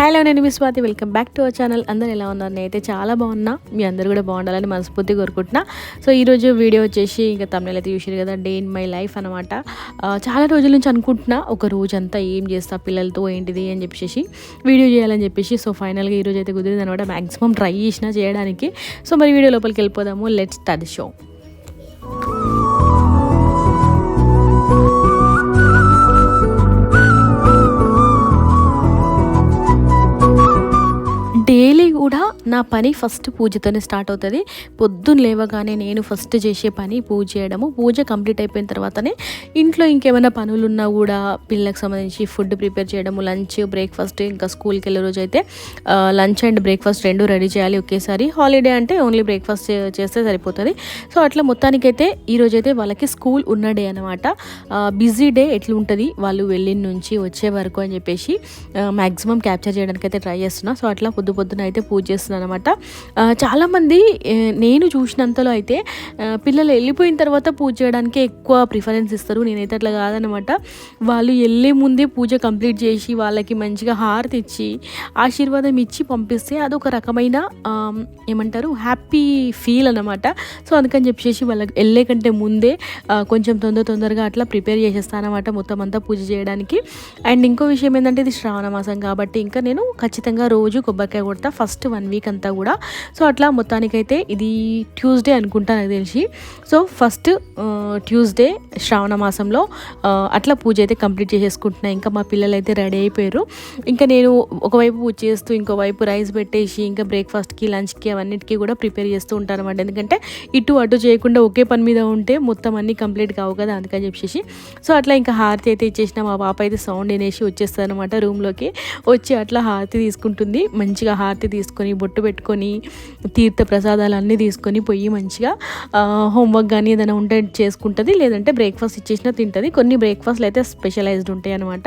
Hello నేను మీ Swathi. Welcome back to our channel. అందరు ఎలా ఉన్నారు? నేనైతే చాలా బాగున్నా. మీ అందరు కూడా బాగుండాలని మనస్ఫూర్తి కోరుకుంటున్నా. సో ఈరోజు వీడియో వచ్చేసి ఇంకా తమిళ అయితే చూసారు కదా డే ఇన్ మై లైఫ్ అనమాట చాలా రోజుల నుంచి అనుకుంటున్నా ఒక రోజు అంతా ఏం చేస్తా పిల్లలతో ఏంటిది అని చెప్పేసి వీడియో చేయాలని చెప్పేసి. సో ఫైనల్గా ఈరోజు అయితే కుదిరింది అనమాట మ్యాక్సిమం ట్రై చేసినా చేయడానికి. సో మరి వీడియో లోపలికి వెళ్ళిపోదాము. లెట్స్ స్టార్ట్ షో నా పని ఫస్ట్ పూజతోనే స్టార్ట్ అవుతుంది. పొద్దున్న లేవగానే నేను ఫస్ట్ చేసే పని పూజ చేయడము. పూజ కంప్లీట్ అయిపోయిన తర్వాతనే ఇంట్లో ఇంకేమైనా పనులు ఉన్నా కూడా పిల్లలకు సంబంధించి ఫుడ్ ప్రిపేర్ చేయడము లంచ్ బ్రేక్ఫాస్ట్ ఇంకా స్కూల్కి వెళ్ళే రోజు అయితే లంచ్ అండ్ బ్రేక్ఫాస్ట్ రెండు రెడీ చేయాలి ఒకేసారి. హాలిడే అంటే ఓన్లీ బ్రేక్ఫాస్ట్ చేస్తే సరిపోతుంది. సో అట్లా మొత్తానికైతే ఈరోజు అయితే వాళ్ళకి స్కూల్ ఉన్న డే అనమాట బిజీ డే ఎట్లుంటుంది? వాళ్ళు వెళ్ళిన నుంచి వచ్చే వరకు అని చెప్పేసి మ్యాక్సిమం క్యాప్చర్ చేయడానికి అయితే ట్రై చేస్తున్నా. సో అట్లా పొద్దు పొద్దున అయితే పూజ చేస్తున్నాను అనమాట చాలామంది నేను చూసినంతలో అయితే పిల్లలు వెళ్ళిపోయిన తర్వాత పూజ చేయడానికి ఎక్కువ ప్రిఫరెన్స్ ఇస్తారు. నేనైతే అట్లా కాదనమాట వాళ్ళు వెళ్ళే ముందే పూజ కంప్లీట్ చేసి వాళ్ళకి మంచిగా హారతి ఇచ్చి ఆశీర్వాదం ఇచ్చి పంపిస్తే అదొక రకమైన ఏమంటారు హ్యాపీ ఫీల్ అనమాట సో అందుకని చెప్పేసి వాళ్ళకి వెళ్ళే కంటే ముందే కొంచెం తొందర తొందరగా అట్లా ప్రిపేర్ చేసేస్తాను అనమాట మొత్తం అంతా పూజ చేయడానికి. అండ్ ఇంకో విషయం ఏంటంటే ఇది శ్రావణ మాసం కాబట్టి ఇంకా నేను ఖచ్చితంగా రోజు కొబ్బరికాయ కొడతా. ఫస్ట్ వన్ వీక్ అంతా కూడా. సో అట్లా మొత్తానికైతే ఇది ట్యూస్డే అనుకుంటా నాకు తెలిసి. సో ఫస్ట్ ట్యూస్డే శ్రావణ మాసంలో అట్లా పూజ అయితే కంప్లీట్ చేసేసుకుంటున్నా. ఇంకా మా పిల్లలు అయితే రెడీ అయిపోయారు. ఇంకా నేను ఒకవైపు పూజ చేస్తూ ఇంకోవైపు రైస్ పెట్టేసి ఇంకా బ్రేక్ఫాస్ట్కి లంచ్కి అవన్నిటికీ కూడా ప్రిపేర్ చేస్తూ ఉంటాను అనమాట ఎందుకంటే ఇటు అటు చేయకుండా ఒకే పని మీద ఉంటే మొత్తం అన్నీ కంప్లీట్ కావు కదా అందుకని చెప్పేసి. సో అట్లా ఇంకా హారతి అయితే ఇచ్చేసిన మా పాప అయితే సౌండ్ వినేసి వచ్చేస్తుంది అనమాట రూమ్లోకి. వచ్చి అట్లా హారతి తీసుకుంటుంది. మంచిగా హారతి తీసుకొని బొట్టు పెట్టుకొని తీర్థ ప్రసాదాలు అన్నీ తీసుకొని పోయి మంచిగా హోంవర్క్ కానీ ఏదైనా ఉంటే చేసుకుంటుంది లేదంటే బ్రేక్ఫాస్ట్ ఇచ్చేసినా తింటుంది. కొన్ని బ్రేక్ఫాస్ట్లు అయితే స్పెషలైజ్డ్ ఉంటాయి అనమాట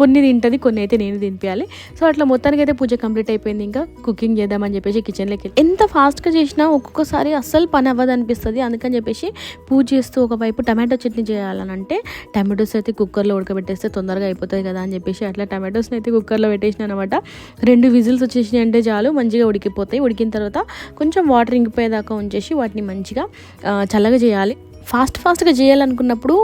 కొన్ని తింటుంది కొన్ని అయితే నేను తినిపించాలి సో అట్లా మొత్తానికి అయితే పూజ కంప్లీట్ అయిపోయింది. ఇంకా కుకింగ్ చేద్దామని చెప్పేసి కిచెన్లోకి ఎంత ఫాస్ట్గా చేసినా ఒక్కొక్కసారి అస్సలు పని అవ్వదు అనిపిస్తుంది. అందుకని చెప్పేసి పూజ చేస్తూ ఒకవైపు టమాటో చట్నీ చేయాలని అంటే టమాటోస్ అయితే కుక్కర్లో ఉడకబెట్టేస్తే తొందరగా అయిపోతుంది కదా అని చెప్పేసి అట్లా టమాటోస్ని అయితే కుక్కర్లో పెట్టేసిన అనమాట రెండు విజిల్స్ వచ్చేసినాయి అంటే చాలు మంచిగా ఉడికిపోతాయి. ఉడికిన తర్వాత కొంచెం వాటర్ ఇంకిపోయేదాకా ఉంచేసి వాటిని మంచిగా చల్లగ చల్లగా చేయాలి. ఫాస్ట్ ఫాస్ట్గా చేయాలనుకున్నప్పుడు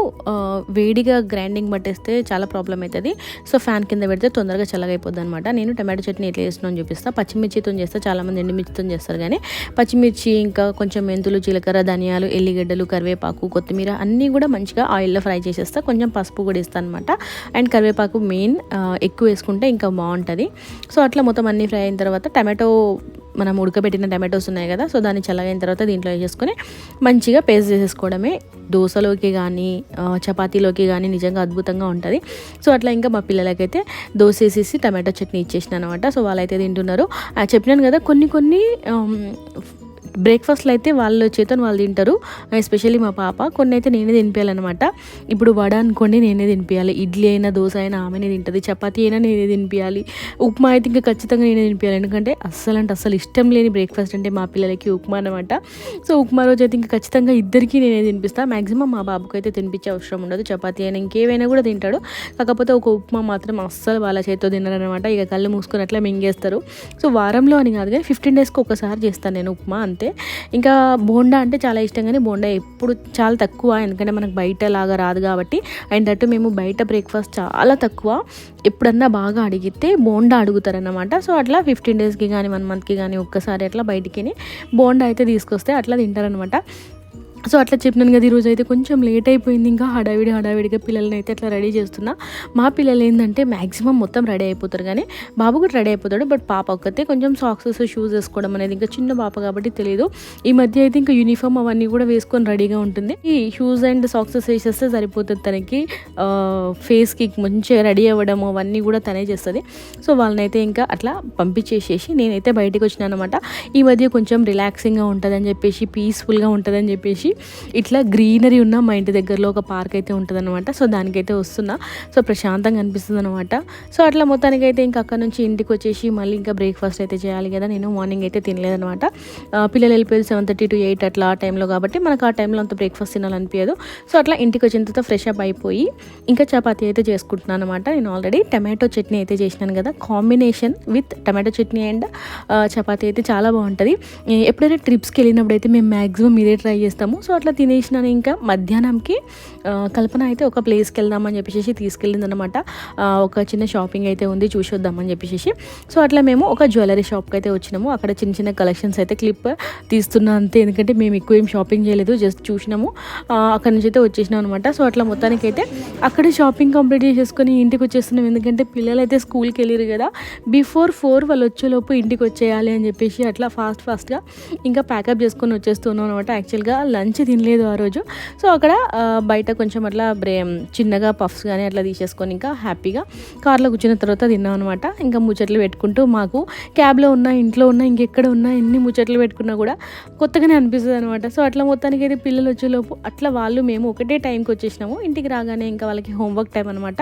వేడిగా గ్రైండింగ్ పట్టేస్తే చాలా ప్రాబ్లం అవుతుంది. సో ఫ్యాన్ కింద పెడితే తొందరగా చల్లగా అయిపోద్ది అనమాట నేను టమాటో చట్నీ ఎట్లా చేస్తున్నాను అని చూపిస్తా. పచ్చిమిర్చితో చేస్తే చాలామంది ఎండుమిర్చితో చేస్తారు కానీ పచ్చిమిర్చి ఇంకా కొంచెం మెంతులు జీలకర్ర ధనియాలు ఎల్లిగడ్డలు కరివేపాకు కొత్తిమీర అన్నీ కూడా మంచిగా ఆయిల్లో ఫ్రై చేసేస్తా. కొంచెం పసుపు కూడా ఇస్తాను అనమాట అండ్ కరివేపాకు మెయిన్ ఎక్కువ వేసుకుంటే ఇంకా బాగుంటుంది. సో అట్లా మొత్తం అన్నీ ఫ్రై అయిన తర్వాత టమాటో మనం ఉడకబెట్టిన టమాటోస్ ఉన్నాయి కదా సో దాన్ని చల్లగైన తర్వాత దీంట్లో వేసేసుకొని మంచిగా పేస్ట్ చేసేసుకోవడమే. దోశలోకి కానీ చపాతీలోకి కానీ నిజంగా అద్భుతంగా ఉంటుంది. సో అట్లా ఇంకా మా పిల్లలకైతే దోశ వేసేసి టమాటో చట్నీ ఇచ్చేసిన అనమాట సో వాళ్ళైతే తింటున్నారు. చెప్పినాను కదా కొన్ని కొన్ని బ్రేక్ఫాస్ట్లో అయితే వాళ్ళ చేతను వాళ్ళు తింటారు. ఎస్పెషల్లీ మా పాప కొన్ని అయితే నేనే తినిపించాలన్నమాట ఇప్పుడు వడ అనుకోండి నేనే తినిపించాలి ఇడ్లీ అయినా దోశ అయినా ఆమెనే తింటుంది. చపాతీ అయినా నేనే తినిపించాలి ఉప్మా అయితే ఇంకా ఖచ్చితంగా నేనే తినిపించాలి ఎందుకంటే అస్సలు అంటే అస్సలు ఇష్టం లేని బ్రేక్ఫాస్ట్ అంటే మా పిల్లలకి ఉప్మా అనమాట సో ఉప్మా రోజు అయితే ఇంకా ఖచ్చితంగా ఇద్దరికి నేనే తినిపిస్తాను మ్యాక్సిమం మా బాబుకి అయితే తినిపించే అవసరం ఉండదు. చపాతీ అయినా ఇంకేవైనా కూడా తింటాడు. కాకపోతే ఒక ఉప్మా మాత్రం అస్సలు వాళ్ళ చేతితో తినరనమాట ఇక కళ్ళు మూసుకున్నట్లే అట్లా మింగేస్తారు. సో వారంలో అని కాదు కానీ ఫిఫ్టీన్ డేస్కి ఒకసారి చేస్తాను నేను ఉప్మా అంతే. ఇంకా బోండా అంటే చాలా ఇష్టం కానీ బోండా ఎప్పుడు చాలా తక్కువ ఎందుకంటే మనకు బయట లాగా రాదు కాబట్టి. అండ్ అటు మేము బయట బ్రేక్ఫాస్ట్ చాలా తక్కువ. ఎప్పుడన్నా బాగా అడిగితే బోండా అడుగుతారనమాట సో అట్లా ఫిఫ్టీన్ డేస్కి కానీ వన్ మంత్కి కానీ ఒక్కసారి అట్లా బయటికి బోండా అయితే తీసుకొస్తే అట్లా తింటారనమాట సో అట్లా చెప్పినాను కదా ఈరోజు అయితే కొంచెం లేట్ అయిపోయింది. ఇంకా హడావిడి హడావిడిగా పిల్లల్ని అయితే అట్లా రెడీ చేస్తున్నా. మా పిల్లలు ఏంటంటే మ్యాక్సిమం మొత్తం రెడీ అయిపోతారు కానీ బాబు కూడా రెడీ అయిపోతాడు బట్ పాప ఒక్కతే కొంచెం సాక్సెస్ షూస్ వేసుకోవడం అనేది ఇంకా చిన్న పాప కాబట్టి తెలియదు ఈ మధ్య అయితే ఇంకా యూనిఫామ్ అవన్నీ కూడా వేసుకొని రెడీగా ఉంటుంది. ఈ షూస్ అండ్ సాక్సెస్ వేసేస్తే సరిపోతుంది తనకి ఫేస్కి మంచిగా రెడీ అవ్వడం అవన్నీ కూడా తనే చేస్తుంది. సో వాళ్ళనైతే ఇంకా అట్లా పంపించేసేసి నేనైతే బయటకు వచ్చినాను అనమాట ఈ మధ్య కొంచెం రిలాక్సింగ్గా ఉంటుందని చెప్పేసి పీస్ఫుల్గా ఉంటుందని చెప్పేసి ఇట్లా గ్రీనరీ ఉన్న మా ఇంటి దగ్గరలో ఒక పార్క్ అయితే ఉంటుంది అనమాట సో దానికైతే వస్తున్నా. సో ప్రశాంతంగా అనిపిస్తుంది అనమాట సో అట్లా మొత్తానికి అయితే ఇంకా అక్కడ నుంచి ఇంటికి వచ్చేసి మళ్ళీ ఇంకా బ్రేక్ఫాస్ట్ అయితే చేయాలి కదా. నేను మార్నింగ్ అయితే తినలేదనమాట పిల్లలు వెళ్ళిపోయి సెవెన్ థర్టీ టు ఎయిట్ అట్లా ఆ టైంలో కాబట్టి మనకు ఆ టైంలో అంత బ్రేక్ఫాస్ట్ తినాలనిపించదు. సో అట్లా ఇంటికి వచ్చిన తర్వాత ఫ్రెష్ అప్ అయిపోయి ఇంకా చపాతీ అయితే చేసుకుంటున్నాను అనమాట నేను ఆల్రెడీ టమాటో చట్నీ అయితే చేసినాను కదా. Combination with tomato chutney and chapati అయితే చాలా బాగుంటుంది. ఎప్పుడైతే ఎప్పుడైనా ట్రిప్స్కి వెళ్ళినప్పుడు అయితే మేము మ్యాక్సిమం ఇదే ట్రై చేస్తాము. సో అట్లా తినేసినాను ఇంకా. మధ్యాహ్నంకి కల్పన అయితే ఒక ప్లేస్కి వెళ్దామని చెప్పేసి తీసుకెళ్ళింది అనమాట ఒక చిన్న షాపింగ్ అయితే ఉంది చూసి వద్దామని చెప్పేసి సో అట్లా మేము ఒక జ్యువెలరీ షాప్కి అయితే వచ్చినాము. అక్కడ చిన్న చిన్న కలెక్షన్స్ అయితే క్లిప్ తీస్తున్నా అంతే. ఎందుకంటే మేము ఎక్కువ ఏం షాపింగ్ చేయలేదు జస్ట్ చూసినాము. అక్కడ నుంచి అయితే వచ్చేసినాం అనమాట సో అట్లా మొత్తానికి అయితే అక్కడే షాపింగ్ కంప్లీట్ చేసేసుకొని ఇంటికి వచ్చేస్తున్నాం. ఎందుకంటే పిల్లలు అయితే స్కూల్కి వెళ్ళారు కదా. బిఫోర్ ఫోర్ వాళ్ళు వచ్చేలోపు ఇంటికి వచ్చేయాలి అని చెప్పేసి అట్లా ఫాస్ట్ ఫాస్ట్గా ఇంకా ప్యాకప్ చేసుకొని వచ్చేస్తున్నాం అనమాట యాక్చువల్గా లంచ్ తినలేదు ఆ రోజు. సో అక్కడ బయట కొంచెం అట్లా బ్రే చిన్నగా పఫ్స్ కానీ అట్లా తీసేసుకొని ఇంకా హ్యాపీగా కార్లో కూర్చున్న తర్వాత తిన్నాం అనమాట ఇంకా ముచ్చట్లు పెట్టుకుంటూ మాకు క్యాబ్లో ఉన్న ఇంట్లో ఉన్న ఇంకెక్కడ ఉన్నా ఎన్ని ముచ్చట్లు పెట్టుకున్నా కూడా కొత్తగానే అనిపిస్తుంది అనమాట సో అట్లా మొత్తానికి అయితే పిల్లలు వచ్చేలోపు అట్లా వాళ్ళు మేము ఒకటే టైంకి వచ్చేసినాము. ఇంటికి రాగానే ఇంకా వాళ్ళకి హోంవర్క్ టైం అనమాట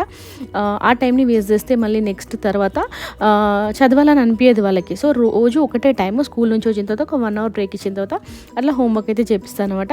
ఆ టైంని వేస్ట్ చేస్తే మళ్ళీ నెక్స్ట్ తర్వాత చదవాలని అనిపించేది వాళ్ళకి. సో రోజు ఒకటే టైం స్కూల్ నుంచి వచ్చిన తర్వాత ఒక వన్ అవర్ బ్రేక్ ఇచ్చిన తర్వాత అట్లా హోంవర్క్ అయితే చేపిస్తాను అనమాట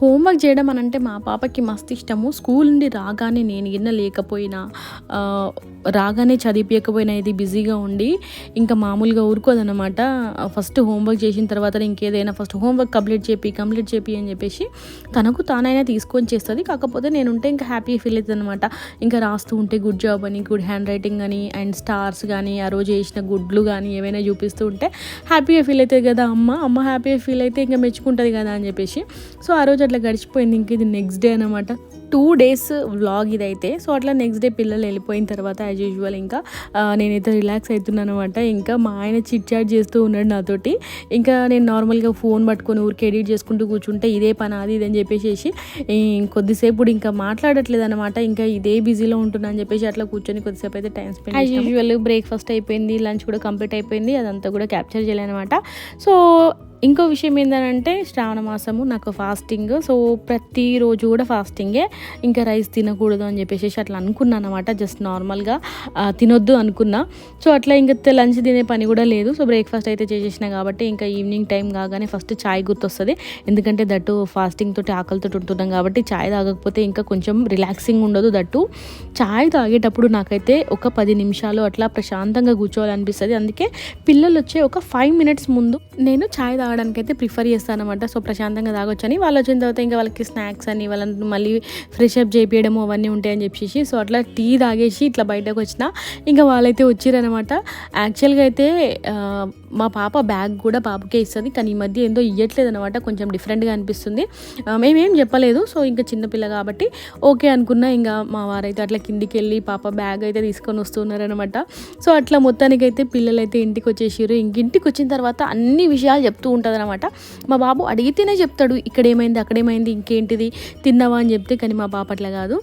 హోంవర్క్ చేయడం అని అంటే మా పాపకి మస్తు ఇష్టము. స్కూల్ నుండి రాగానే నేను గిన్నె లేకపోయినా రాగానే చదివిపోయకపోయినా ఇది బిజీగా ఉండి ఇంకా మామూలుగా ఊరుకోదనమాట ఫస్ట్ హోంవర్క్ చేసిన తర్వాత ఇంకేదైనా ఫస్ట్ హోంవర్క్ కంప్లీట్ చేపి కంప్లీట్ చేపి అని చెప్పేసి తనకు తానైనా తీసుకొని చేస్తుంది. కాకపోతే నేను ఉంటే ఇంకా హ్యాపీ ఫీల్ అవుతుంది అనమాట ఇంకా రాస్తూ ఉంటే గుడ్ జాబ్ అని గుడ్ హ్యాండ్ రైటింగ్ అని అండ్ స్టార్స్ కానీ ఆ రోజు వేసిన గుడ్లు కానీ ఏమైనా చూపిస్తూ ఉంటే హ్యాపీగా ఫీల్ అవుతుంది కదా అమ్మ. అమ్మ హ్యాపీగా ఫీల్ అయితే ఇంకా మెచ్చుకుంటుంది కదా అని చెప్పేసి. సో ఆ రోజు అట్లా గడిచిపోయింది ఇంక ఇది నెక్స్ట్ డే అనమాట టూ డేస్ వ్లాగ్ ఇదైతే. సో అట్లా నెక్స్ట్ డే పిల్లలు వెళ్ళిపోయిన తర్వాత యాజ్ యూజువల్ ఇంకా నేనైతే రిలాక్స్ అవుతున్నాను అనమాట ఇంకా మా ఆయన చిట్ చాట్ చేస్తూ ఉన్నాడు నాతోటి. ఇంకా నేను నార్మల్గా ఫోన్ పట్టుకొని ఊరికి ఎడిట్ చేసుకుంటూ కూర్చుంటే ఇదే పని అది ఇది అని చెప్పేసి కొద్దిసేపు ఇంకా మాట్లాడట్లేదు అనమాట ఇంకా ఇదే బిజీలో ఉంటున్నా అని చెప్పేసి అట్లా కూర్చొని కొద్దిసేపు అయితే time spend as usual breakfast అయిపోయింది లంచ్ కూడా కంప్లీట్ అయిపోయింది. అదంతా కూడా క్యాప్చర్ చేయలేనమాట సో ఇంకో విషయం ఏంటంటే శ్రావణ మాసము నాకు ఫాస్టింగ్ సో ప్రతిరోజు కూడా ఫాస్టింగే ఇంకా రైస్ తినకూడదు అని చెప్పేసి అట్లా అనుకున్నాను అనమాట జస్ట్ నార్మల్గా తినొద్దు అనుకున్నా. సో అట్లా ఇంకా లంచ్ తినే పని కూడా లేదు. సో బ్రేక్ఫాస్ట్ అయితే చేసేసిన కాబట్టి ఇంకా ఈవినింగ్ టైం కాగానే ఫస్ట్ చాయ్ గుర్తొస్తుంది. ఎందుకంటే దట్టు ఫాస్టింగ్ తోటి ఆకలితో ఉంటున్నాం కాబట్టి చాయ్ తాగకపోతే ఇంకా కొంచెం రిలాక్సింగ్ ఉండదు దట్టు. చాయ్ తాగేటప్పుడు నాకైతే ఒక పది నిమిషాలు అట్లా ప్రశాంతంగా కూర్చోవాలనిపిస్తుంది. అందుకే పిల్లలు వచ్చే ఒక ఫైవ్ మినిట్స్ ముందు నేను చాయ్ తాగడానికి అయితే ప్రిఫర్ చేస్తాను అనమాట సో ప్రశాంతంగా తాగొచ్చని. వాళ్ళు వచ్చిన తర్వాత ఇంకా వాళ్ళకి స్నాక్స్ అని వాళ్ళని మళ్ళీ ఫ్రెష్ అప్ చేపించడము అవన్నీ ఉంటాయని చెప్పేసి సో అట్లా టీ తాగేసి ఇట్లా బయటకు వచ్చిన ఇంకా వాళ్ళైతే వచ్చిరనమాట యాక్చువల్గా అయితే మా పాప బ్యాగ్ కూడా పాపకే ఇస్తుంది. కానీ ఈ మధ్య ఏందో ఇయ్యట్లేదు అనమాట కొంచెం డిఫరెంట్గా అనిపిస్తుంది. మేమేం చెప్పలేదు. సో ఇంకా చిన్నపిల్ల కాబట్టి ఓకే అనుకున్నా ఇంకా మా వారైతే అట్లా కిందికి వెళ్ళి పాప బ్యాగ్ అయితే తీసుకొని వస్తున్నారనమాట సో అట్లా మొత్తానికైతే పిల్లలైతే ఇంటికి వచ్చేసారు ఇంక ఇంటికి వచ్చిన తర్వాత అన్ని విషయాలు చెప్తూ ఉంటుంది అనమాట మా బాబు అడిగితేనే చెప్తాడు ఇక్కడ ఏమైంది అక్కడేమైంది ఇంకేంటిది తిన్నావా? అని చెప్తే కానీ మా పాప అట్లా కాదు.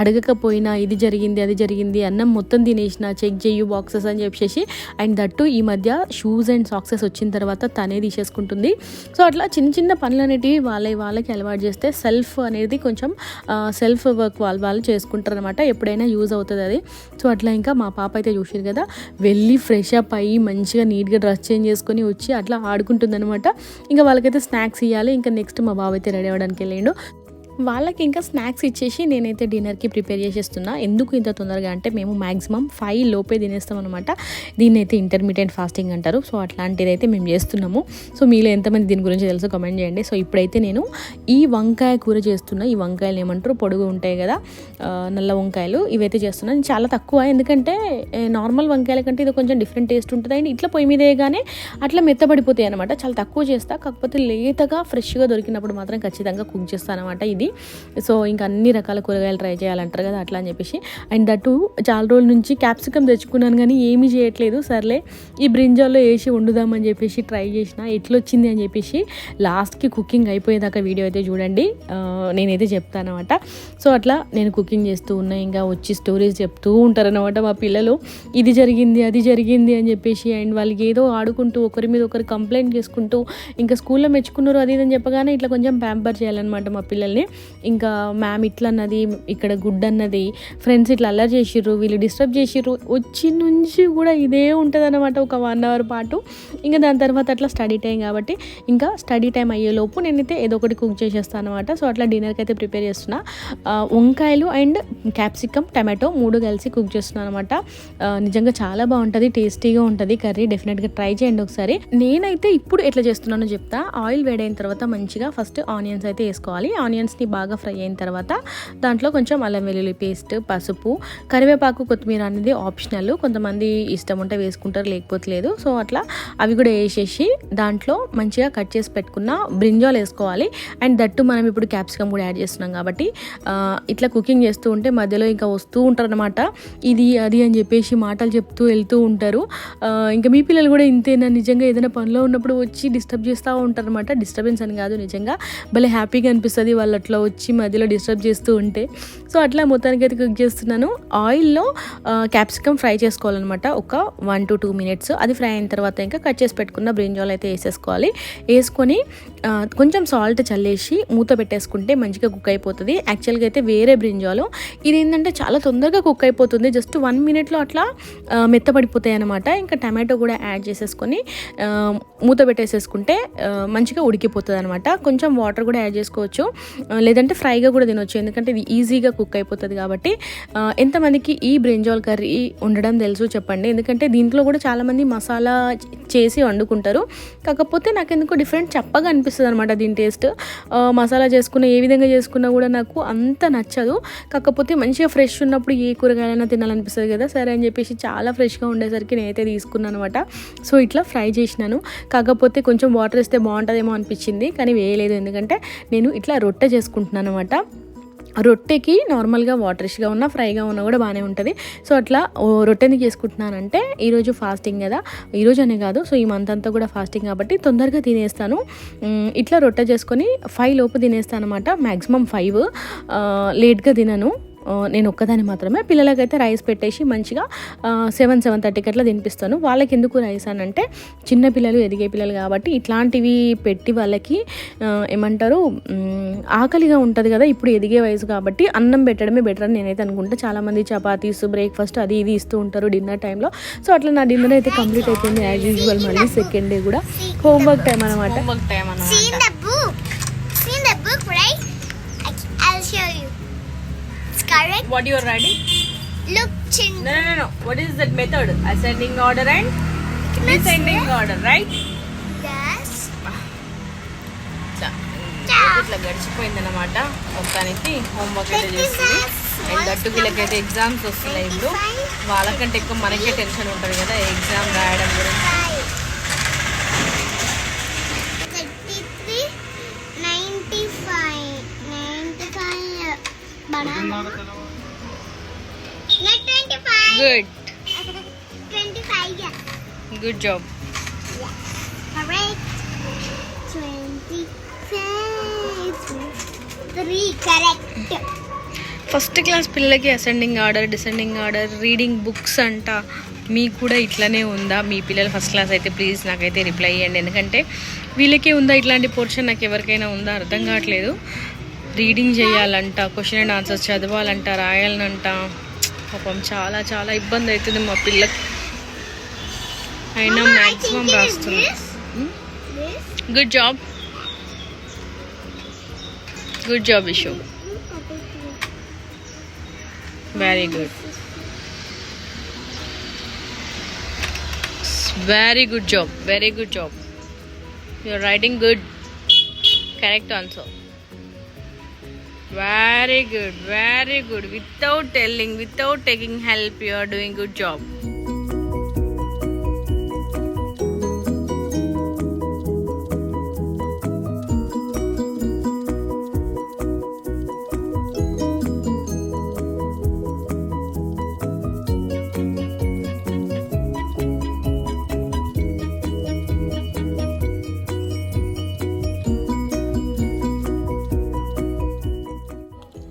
అడగకపోయినా ఇది జరిగింది అది జరిగింది అన్నం మొత్తం తినేసిన చెక్ చేయు బాక్సెస్ అని చెప్పేసి అండ్ దట్టు ఈ మధ్య షూస్ అండ్ సాక్సెస్ వచ్చిన తర్వాత తనే తీసేసుకుంటుంది. సో అట్లా చిన్న చిన్న పనులు అనేటివి వాళ్ళ వాళ్ళకి అలవాటు చేస్తే సెల్ఫ్ అనేది కొంచెం సెల్ఫ్ వర్క్ వాళ్ళు వాళ్ళు చేసుకుంటారు అనమాట ఎప్పుడైనా యూజ్ అవుతుంది అది. సో అట్లా ఇంకా మా పాప అయితే చూసారు కదా వెళ్ళి ఫ్రెష్ అప్ అయ్యి మంచిగా నీట్గా డ్రెస్ చేంజ్ చేసుకొని వచ్చి అట్లా ఆడుకుంటుంది అనమాట. ఇంకా వాళ్ళకైతే స్నాక్స్ ఇవ్వాలి ఇంకా నెక్స్ట్ మా బాబు అయితే రెడీ అవ్వడానికి వెళ్ళిండు. వాళ్ళకి ఇంకా స్నాక్స్ ఇచ్చేసి నేనైతే డిన్నర్కి ప్రిపేర్ చేసేస్తున్నా. ఎందుకు ఇంత తొందరగా అంటే మేము మ్యాక్సిమం ఫైవ్ లోపే తినేస్తాం అనమాట దీన్ని అయితే ఇంటర్మీడియట్ ఫాస్టింగ్ అంటారు. సో అట్లాంటిది అయితే మేము చేస్తున్నాము. సో మీలో ఎంతమంది దీని గురించి తెలుసు కమెంట్ చేయండి. సో ఇప్పుడైతే నేను ఈ వంకాయ కూర చేస్తున్నా. ఈ వంకాయలు ఏమంటారు? పొడుగు ఉంటాయి కదా నల్ల వంకాయలు ఇవైతే చేస్తున్నాను చాలా తక్కువ ఎందుకంటే నార్మల్ వంకాయల కంటే ఇది కొంచెం డిఫరెంట్ టేస్ట్ ఉంటుంది. అండ్ ఇట్లా పొయ్యి మీదే కానీ అట్లా మెత్తబడిపోతాయి అనమాట చాలా తక్కువ చేస్తా. కాకపోతే లేతగా ఫ్రెష్గా దొరికినప్పుడు మాత్రం ఖచ్చితంగా కుక్ చేస్తాను అనమాట ఇది. సో ఇంకా అన్ని రకాల కూరగాయలు ట్రై చేయాలంటారు కదా అట్లా అని చెప్పేసి. అండ్ దట్టు చాలా రోజుల నుంచి క్యాప్సికమ్ తెచ్చుకున్నాను కానీ ఏమీ చేయట్లేదు. సర్లే ఈ బ్రింజాల్లో వేసి వండుదామని చెప్పేసి ట్రై చేసిన ఎట్లొచ్చింది అని చెప్పేసి లాస్ట్కి కుకింగ్ అయిపోయేదాకా వీడియో అయితే చూడండి. నేనైతే చెప్తాను అనమాట సో అట్లా నేను కుకింగ్ చేస్తూ ఉన్నా ఇంకా వచ్చి స్టోరీస్ చెప్తూ ఉంటారనమాట మా పిల్లలు. ఇది జరిగింది అది జరిగింది అని చెప్పేసి అండ్ వాళ్ళకి ఏదో ఆడుకుంటూ ఒకరి మీద ఒకరు కంప్లైంట్ చేసుకుంటూ ఇంకా స్కూల్లో మెచ్చుకున్నారు అది ఇది అని చెప్పగానే ఇట్లా కొంచెం ప్యాంపర్ చేయాలన్నమాట మా పిల్లల్ని. ఇంకా మ్యామ్ ఇట్లా అన్నది ఇక్కడ గుడ్ అన్నది ఫ్రెండ్స్ ఇట్లా అల్లరి చేసిర్రు వీళ్ళు డిస్టర్బ్ చేసిర్రు వచ్చి నుంచి కూడా ఇదే ఉంటుంది అనమాట ఒక వన్ అవర్ పాటు. ఇంకా దాని తర్వాత అట్లా స్టడీ టైం కాబట్టి ఇంకా స్టడీ టైం అయ్యేలోపు నేనైతే ఏదో ఒకటి కుక్ చేసేస్తాను అనమాట సో అట్లా డిన్నర్కి అయితే ప్రిపేర్ చేస్తున్నా. వంకాయలు అండ్ క్యాప్సికమ్ టమాటో మూడు కలిసి కుక్ చేస్తున్నాను అనమాట నిజంగా చాలా బాగుంటుంది టేస్టీగా ఉంటుంది కర్రీ. డెఫినెట్గా ట్రై చేయండి ఒకసారి. నేనైతే ఇప్పుడు ఎట్లా చేస్తున్నానో చెప్తా. ఆయిల్ వేడైన తర్వాత మంచిగా ఫస్ట్ ఆనియన్స్ అయితే వేసుకోవాలి. ఆనియన్స్ ఆనియన్స్ని బాగా ఫ్రై అయిన తర్వాత దాంట్లో కొంచెం అల్లం వెల్లుల్లి పేస్ట్ పసుపు కరివేపాకు కొత్తిమీర అనేది ఆప్షనల్. కొంతమంది ఇష్టం ఉంటే వేసుకుంటారు లేకపోతే లేదు. సో అట్లా అవి కూడా వేసేసి దాంట్లో మంచిగా కట్ చేసి పెట్టుకున్న బ్రింజాల్ వేసుకోవాలి. అండ్ దట్టు మనం ఇప్పుడు క్యాప్సికమ్ కూడా యాడ్ చేస్తున్నాం కాబట్టి ఇట్లా కుకింగ్ చేస్తూ ఉంటే మధ్యలో ఇంకా వస్తూ ఉంటారు అనమాట ఇది అది అని చెప్పేసి మాటలు చెప్తూ వెళ్తూ ఉంటారు. ఇంకా మీ పిల్లలు కూడా ఇంతేనా? నిజంగా ఏదైనా పనిలో ఉన్నప్పుడు వచ్చి డిస్టర్బ్ చేస్తూ ఉంటారు అనమాట డిస్టర్బెన్స్ అని కాదు నిజంగా. భలే హ్యాపీగా అనిపిస్తుంది వాళ్ళు అట్లా వచ్చి మధ్యలో డిస్టర్బ్ చేస్తూ ఉంటే. సో అట్లా మొత్తానికి అయితే కుక్ చేస్తున్నాను. ఆయిల్లో క్యాప్సికమ్ ఫ్రై చేసుకోవాలన్నమాట. ఒక వన్ టు టూ మినిట్స్. అది ఫ్రై అయిన తర్వాత ఇంకా కట్ చేసి పెట్టుకున్న బ్రింజాల్ అయితే వేసేసుకోవాలి. వేసుకొని కొంచెం సాల్ట్ చల్లేసి మూత పెట్టేసుకుంటే మంచిగా కుక్ అయిపోతుంది. యాక్చువల్గా అయితే వేరే బ్రింజాలు ఇది ఏంటంటే చాలా తొందరగా కుక్ అయిపోతుంది. జస్ట్ వన్ మినిట్లో అట్లా మెత్తపడిపోతాయి అనమాట ఇంకా టమాటో కూడా యాడ్ చేసేసుకొని మూత పెట్టేసేసుకుంటే మంచిగా ఉడికిపోతుంది అనమాట కొంచెం వాటర్ కూడా యాడ్ చేసుకోవచ్చు. లేదంటే ఫ్రైగా కూడా తినొచ్చు. ఎందుకంటే ఇది ఈజీగా కుక్ అయిపోతుంది కాబట్టి ఎంతమందికి ఈ బ్రింజాల్ కర్రీ ఉండడం తెలుసు చెప్పండి. ఎందుకంటే దీంట్లో కూడా చాలామంది మసాలా చేసి వండుకుంటారు. కాకపోతే నాకు ఎందుకో డిఫరెంట్ చప్పగా అనిపిస్తుంది అనమాట దీని టేస్ట్ మసాలా చేసుకున్న ఏ విధంగా చేసుకున్నా కూడా నాకు అంత నచ్చదు. కాకపోతే మంచిగా ఫ్రెష్ ఉన్నప్పుడు ఏ కూరగాయలైనా తినాలనిపిస్తుంది కదా సరే అని చెప్పేసి చాలా ఫ్రెష్గా ఉండేసరికి నేనైతే తీసుకున్నాను అనమాట సో ఇట్లా ఫ్రై చేసినాను. కాకపోతే కొంచెం వాటర్ వేస్తే బాగుంటుందేమో అనిపించింది కానీ వేయలేదు. ఎందుకంటే నేను ఇట్లా రొట్టె చేసుకుంటున్నాను అనమాట రొట్టెకి నార్మల్గా వాటరిష్గా ఉన్న ఫ్రైగా ఉన్నా కూడా బాగానే ఉంటుంది. సో అట్లా రొట్టె ఎందుకు చేసుకుంటున్నానంటే ఈరోజు ఫాస్టింగ్ కదా. ఈరోజు అనే కాదు. సో ఈ మంత్ అంతా కూడా ఫాస్టింగ్ కాబట్టి తొందరగా తినేస్తాను. ఇట్లా రొట్టె చేసుకొని ఫైవ్ లోపు తినేస్తాను అనమాట మ్యాక్సిమం ఫైవ్ లేట్గా తినను. నేను ఒక్కదాని మాత్రమే. పిల్లలకైతే రైస్ పెట్టేసి మంచిగా సెవెన్ సెవెన్ థర్టీకి అట్లా తినిపిస్తాను. వాళ్ళకి ఎందుకు రైస్ అని అంటే చిన్న పిల్లలు ఎదిగే పిల్లలు కాబట్టి ఇట్లాంటివి పెట్టి వాళ్ళకి ఏమంటారు ఆకలిగా ఉంటుంది కదా ఇప్పుడు ఎదిగే వయసు కాబట్టి అన్నం పెట్టడమే బెటర్ అని నేనైతే అనుకుంటా. చాలామంది చపాతీస్ బ్రేక్ఫాస్ట్ అది ఇది ఇస్తూ ఉంటారు డిన్నర్ టైంలో సో అట్లా నా డిన్నర్ అయితే కంప్లీట్ అయిపోయింది యాజ్ యూజువల్ మళ్ళీ సెకండ్ డే కూడా. హోంవర్క్ టైం అనమాట Correct. What your riding Look, chin. No, no, no, no. What is that method? Ascending order and descending order, right? Yes. ఇట్లా గడిచిపోయిందన్నమాట మొత్తానికి హోంవర్క్ అయితే చేస్తుంది అండ్ గట్టు వీళ్ళకైతే ఎగ్జామ్స్ వస్తున్నాయి ఇప్పుడు వాళ్ళకంటే ఎక్కువ మనకే టెన్షన్ ఉంటుంది కదా ఎగ్జామ్ రాయడం గురించి good Twenty-five. Yeah. Good job Correct. Twenty-five. Three. Correct. First class పిల్లలకి ascending order descending order reading books అంట మీకు కూడా ఇట్లానే ఉందా మీ పిల్లలు ఫస్ట్ క్లాస్ అయితే ప్లీజ్ నాకైతే రిప్లై ఇవ్వండి ఎందుకంటే వీళ్ళకే ఉందా ఇట్లాంటి పోర్షన్ నాకు ఎవరికైనా ఉందా అర్థం కావట్లేదు రీడింగ్ చేయాలంట క్వశ్చన్ అండ్ ఆన్సర్స్ చదవాలంట రాయాలనంట పాపం చాలా చాలా ఇబ్బంది అవుతుంది మా పిల్లకి. అయినా మ్యాక్సిమం రాస్తుంది. Good job good job Ishu very good very good job very good job your writing good correct answer Very good, very good. Without telling, without taking help, you are doing good job.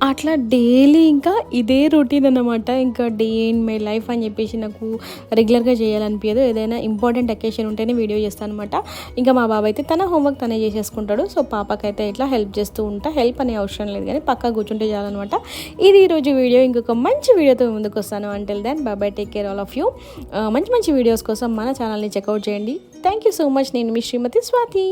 అట్లా daily ఇంకా ఇదే routine అన్నమాట. ఇంకా day in my life అని చెప్పేసి నాకు రెగ్యులర్గా చేయాలనిపించదు ఏదైనా ఇంపార్టెంట్ అకేషన్ ఉంటేనే వీడియో చేస్తాను అనమాట ఇంకా మా బాబాయ్ అయితే తన హోంవర్క్ తనే చేసేసుకుంటాడు. సో పాపకైతే ఇట్లా హెల్ప్ చేస్తూ ఉంటా. హెల్ప్ అనే అవసరం లేదు కానీ పక్కా కూర్చుంటే చాలన్నమాట. ఇది ఈరోజు వీడియో. ఇంకొక మంచి వీడియోతో ముందుకు వస్తాను. Until then bye bye take care all of you మంచి మంచి వీడియోస్ కోసం మన ఛానల్ని చెక్అవుట్ చేయండి. థ్యాంక్ యూ సో మచ్ నేను మీ శ్రీమతి స్వాతి.